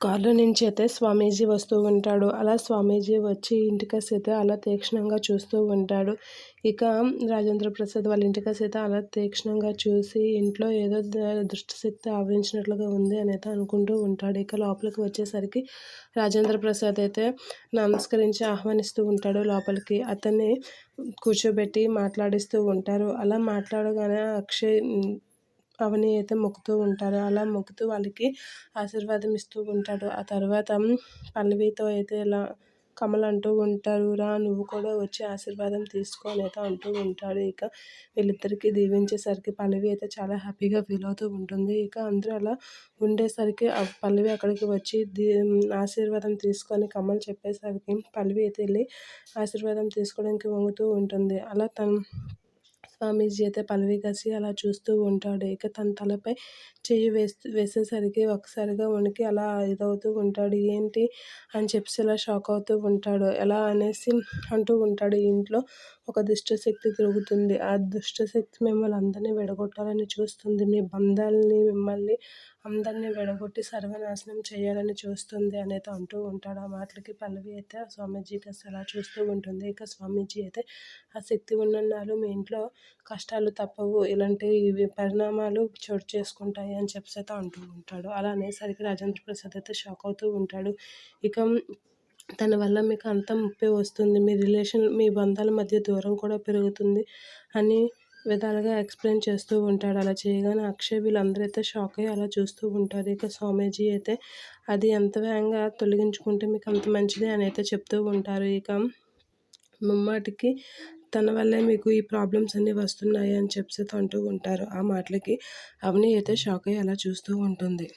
కారులో నుంచి అయితే స్వామీజీ వస్తూ ఉంటాడు. అలా స్వామీజీ వచ్చి ఇంటికసి అయితే అలా తీక్షణంగా చూస్తూ ఉంటాడు. ఇక రాజేంద్ర ప్రసాద్ వాళ్ళ ఇంటికసి అయితే అలా తీక్షణంగా చూసి ఇంట్లో ఏదో దుష్టశక్తి ఆవరించినట్లుగా ఉంది అని అయితే అనుకుంటూ ఉంటాడు. ఇక లోపలికి వచ్చేసరికి రాజేంద్ర ప్రసాద్ అయితే నమస్కరించి ఆహ్వానిస్తూ ఉంటాడు లోపలికి. అతన్ని కూర్చోబెట్టి మాట్లాడిస్తూ ఉంటారు. అలా మాట్లాడగానే అక్షయ్ పవని అయితే మొక్కుతూ ఉంటారు అలా మొక్కుతూ వాళ్ళకి ఆశీర్వాదం ఇస్తూ ఉంటాడు. ఆ తర్వాత పల్లవితో అయితే ఇలా కమల్ అంటూ ఉంటారు. రా నువ్వు కూడా వచ్చి ఆశీర్వాదం తీసుకొని అయితే అంటూ ఉంటాడు. ఇక వీళ్ళిద్దరికీ దీవించేసరికి పల్లవి అయితే చాలా హ్యాపీగా ఫీల్ అవుతూ ఉంటుంది. ఇక అందరూ అలా ఉండేసరికి పల్లవి అక్కడికి వచ్చి దీ ఆశీర్వాదం తీసుకొని కమల్ చెప్పేసరికి పల్లవి అయితే వెళ్ళి ఆశీర్వాదం తీసుకోవడానికి వంగుతూ ఉంటుంది. అలా తను స్వామీజీ అయితే పల్లవి కసి అలా చూస్తూ ఉంటాడు. ఇక తన తలపై చెయ్యి వేస్తూ వేసేసరికి ఒకసారిగా వణికి అలా ఇదవుతూ ఉంటాడు. ఏంటి? అని చెప్పేసి ఇలా షాక్ అవుతూ ఉంటాడు. ఎలా అనేసి అంటూ ఉంటాడు. ఇంట్లో ఒక దుష్టశక్తి తిరుగుతుంది. ఆ దుష్టశక్తి మిమ్మల్ని అందరినీ విడగొట్టాలని చూస్తుంది. మీ బంధాలని మిమ్మల్ని అందరినీ విడగొట్టి సర్వనాశనం చేయాలని చూస్తుంది అనేది అంటూ ఉంటాడు. ఆ మాటలకి పల్లవి అయితే స్వామీజీకి అసలు అలా చూస్తూ ఉంటుంది. ఇక స్వామీజీ అయితే ఆ శక్తి ఉన్నన్నాళ్ళు మీ ఇంట్లో కష్టాలు తప్పవు ఇలాంటి పరిణామాలు చోటు చేసుకుంటాయి అని చెప్పేసి అయితే అంటూ ఉంటాడు. అలా అనేసరికి రాజేంద్ర ప్రసాద్ అయితే షాక్ అవుతూ ఉంటాడు. ఇక తన వల్ల మీకు అంత ముప్పే వస్తుంది. మీ రిలేషన్ మీ బంధాల మధ్య దూరం కూడా పెరుగుతుంది అని విధాలుగా ఎక్స్ప్లెయిన్ చేస్తూ ఉంటాడు. అలా చేయగానే అక్షయ్ వీళ్ళందరూ అయితే షాక్ అయ్యి అలా చూస్తూ ఉంటారు. ఇక స్వామీజీ అయితే అది ఎంత వేగంగా తొలగించుకుంటే మీకు అంత మంచిది అని అయితే చెప్తూ ఉంటారు. ఇక ముమ్మాటికి తన వల్లే మీకు ఈ ప్రాబ్లమ్స్ అన్నీ వస్తున్నాయి అని చెప్పేసి అంటూ ఉంటారు. ఆ మాటలకి అవని అయితే షాక్ అయ్యి అలా చూస్తూ ఉంటుంది.